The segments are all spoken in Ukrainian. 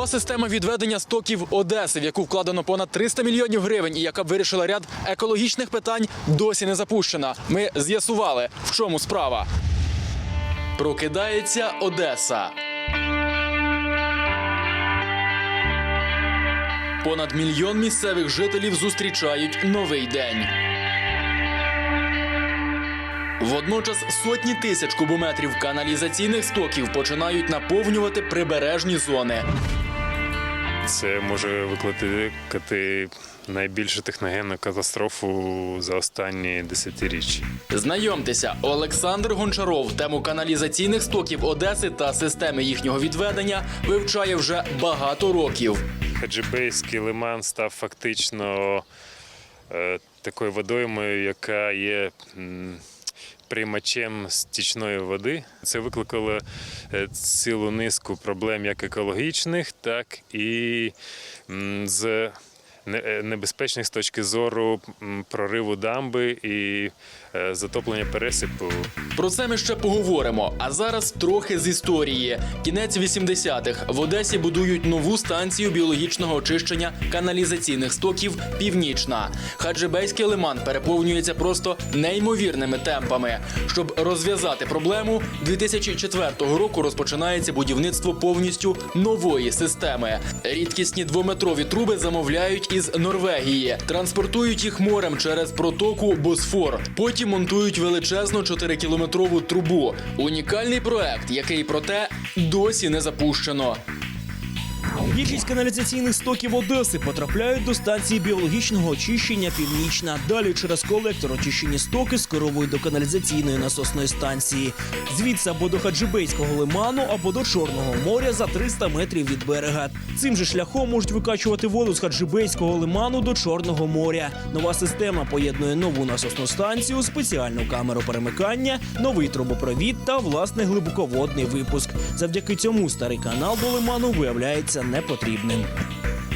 Нова система відведення стоків Одеси, в яку вкладено понад 300 мільйонів гривень, і яка б вирішила ряд екологічних питань, досі не запущена. Ми з'ясували, в чому справа. Прокидається Одеса. Понад мільйон місцевих жителів зустрічають новий день. Водночас сотні тисяч кубометрів каналізаційних стоків починають наповнювати прибережні зони. Це може викликати найбільшу техногенну катастрофу за останні десятиріччя. Знайомтеся, Олександр Гончаров тему каналізаційних стоків Одеси та системи їхнього відведення вивчає вже багато років. Хаджибейський лиман став фактично е, такою водоймою, яка є приймачем стічної води. Це викликало е, цілу низку проблем як екологічних, так і з небезпечних з точки зору прориву дамби і е, затоплення пересипу. Про це ми ще поговоримо. А зараз трохи з історії. Кінець 80-х. В Одесі будують нову станцію біологічного очищення каналізаційних стоків Північна. Хаджибейський лиман переповнюється просто неймовірними темпами. Щоб розв'язати проблему, 2004 року розпочинається будівництво повністю нової системи. Рідкісні двометрові труби замовляють із Норвегії, транспортують їх морем через протоку Босфор. Потім монтують величезну 4-кілометрову трубу. Унікальний проект, який проте досі не запущено. Більшість каналізаційних стоків Одеси потрапляють до станції біологічного очищення Північна. Далі через колектор очищені стоки скеровують до каналізаційної насосної станції. Звідси або до Хаджибейського лиману, або до Чорного моря за 300 метрів від берега. Цим же шляхом можуть викачувати воду з Хаджибейського лиману до Чорного моря. Нова система поєднує нову насосну станцію, спеціальну камеру перемикання, новий трубопровід та власний глибоководний випуск. Завдяки цьому старий канал до лиману виявляється непотрібним.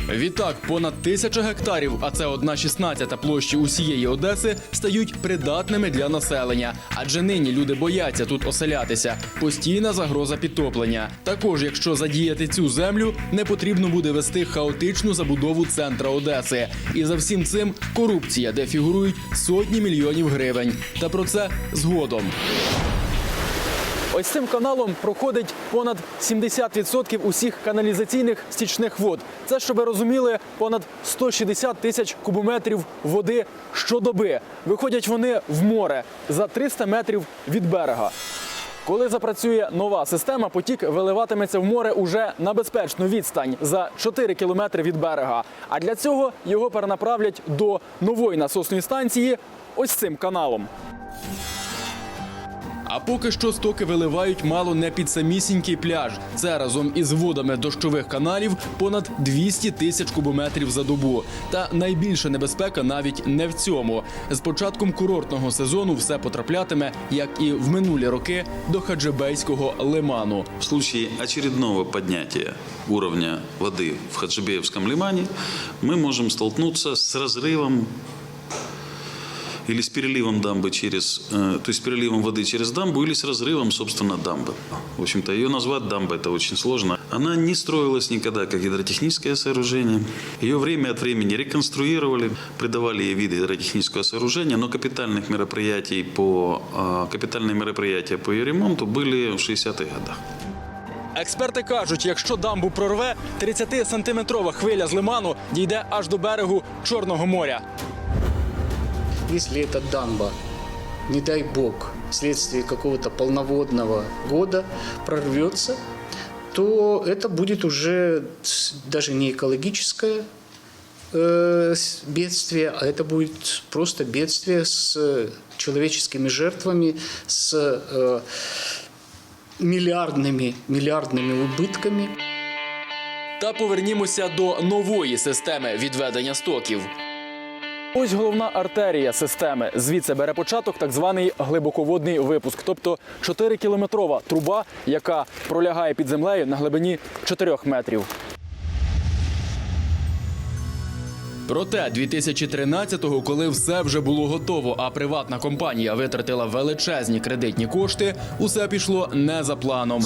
Відтак, понад тисяча гектарів, а це одна шістнадцята площі усієї Одеси, стають придатними для населення. Адже нині люди бояться тут оселятися. Постійна загроза підтоплення. Також, якщо задіяти цю землю, не потрібно буде вести хаотичну забудову центра Одеси. І за всім цим корупція, де фігурують сотні мільйонів гривень. Та про це згодом. Ось цим каналом проходить понад 70% усіх каналізаційних стічних вод. Це, щоб ви розуміли, понад 160 тисяч кубометрів води щодоби. Виходять вони в море за 300 метрів від берега. Коли запрацює нова система, потік виливатиметься в море уже на безпечну відстань за 4 кілометри від берега. А для цього його перенаправлять до нової насосної станції ось цим каналом. А поки що стоки виливають мало не під самісінький пляж. Це разом із водами дощових каналів понад 200 тисяч кубометрів за добу. Та найбільша небезпека навіть не в цьому. З початком курортного сезону все потраплятиме, як і в минулі роки, до Хаджибейського лиману. В случае очередного поднятия уровня воды в Хаджибеевском лимане мы можем столкнуться с разрывом или с переливом дамбы через, э, то есть с переливом воды через дамбу или с разрывом, собственно, дамбы. В общем-то, ее назвать дамбой это очень сложно. Она не строилась никогда как гидротехническое сооружение. Ее время от времени реконструировали, придавали ей вид гидротехнического сооружения, но капитальных мероприятий по, э, капитальные мероприятия по ее ремонту были в 60-х годах. Експерти кажуть, якщо дамбу прорве, 30-сантиметрова хвиля з лиману дійде аж до берегу Чорного моря. Если эта дамба, не дай бог, вследствие какого-то полноводного года прорвется, то это будет уже с- даже не экологическое э, с- бедствие, а это будет просто бедствие с э, человеческими жертвами, с э, миллиардными, миллиардными убытками. Та повернімося до нової системи відведення стоків. Ось головна артерія системи. Звідси бере початок так званий глибоководний випуск, тобто 4-кілометрова труба, яка пролягає під землею на глибині 4 метрів. Проте 2013-го, коли все вже було готово, а приватна компанія витратила величезні кредитні кошти, усе пішло не за планом.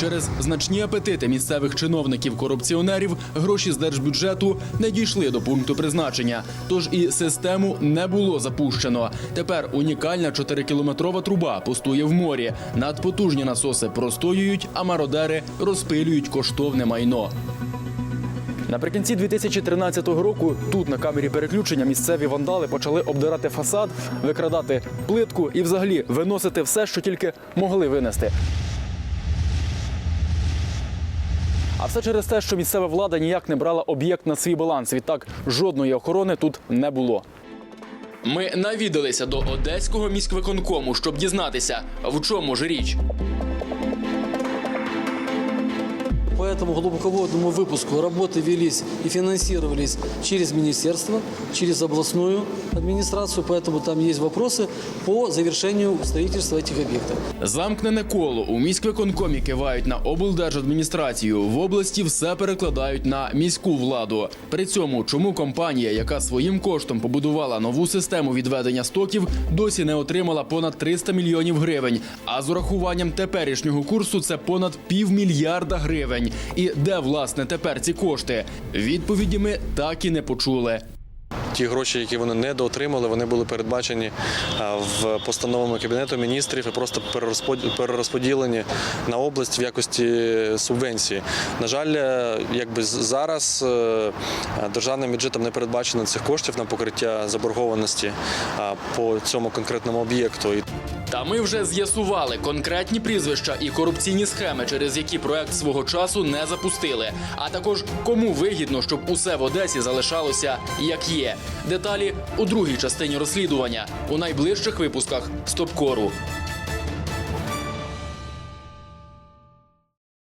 Через значні апетити місцевих чиновників-корупціонерів гроші з держбюджету не дійшли до пункту призначення, тож і систему не було запущено. Тепер унікальна 4-кілометрова труба пустує в морі. Надпотужні насоси простоюють, а мародери розпилюють коштовне майно. Наприкінці 2013 року тут на камері переключення місцеві вандали почали обдирати фасад, викрадати плитку і взагалі виносити все, що тільки могли винести. А все через те, що місцева влада ніяк не брала об'єкт на свій баланс. Відтак жодної охорони тут не було. Ми навідалися до одеського міськвиконкому, щоб дізнатися, в чому ж річ. По этому глубоководному выпуску работы велись и финансировались через министерство, через областную администрацию, поэтому там есть вопросы по завершению строительства этих объектов. Замкнене коло у міськвиконкомі кивають на облдержадміністрацію. В області все перекладають на міську владу. При цьому, чому компанія, яка своїм коштом побудувала нову систему відведення стоків, досі не отримала понад 300 мільйонів гривень. А з урахуванням теперішнього курсу це понад півмільярда гривень. І де власне тепер ці кошти? Відповіді ми так і не почули. Ті гроші, які вони недоотримали, вони були передбачені в постановами Кабінету міністрів і просто перерозпод- перерозподілені на область в якості субвенції. На жаль, е, якби зараз е, державним бюджетом не передбачено цих коштів на покриття заборгованості по цьому конкретному об'єкту. Та ми вже з'ясували конкретні прізвища і корупційні схеми, через які проект свого часу не запустили. А також кому вигідно, щоб усе в Одесі залишалося як є. Деталі у другій частині розслідування у найближчих випусках Стопкору.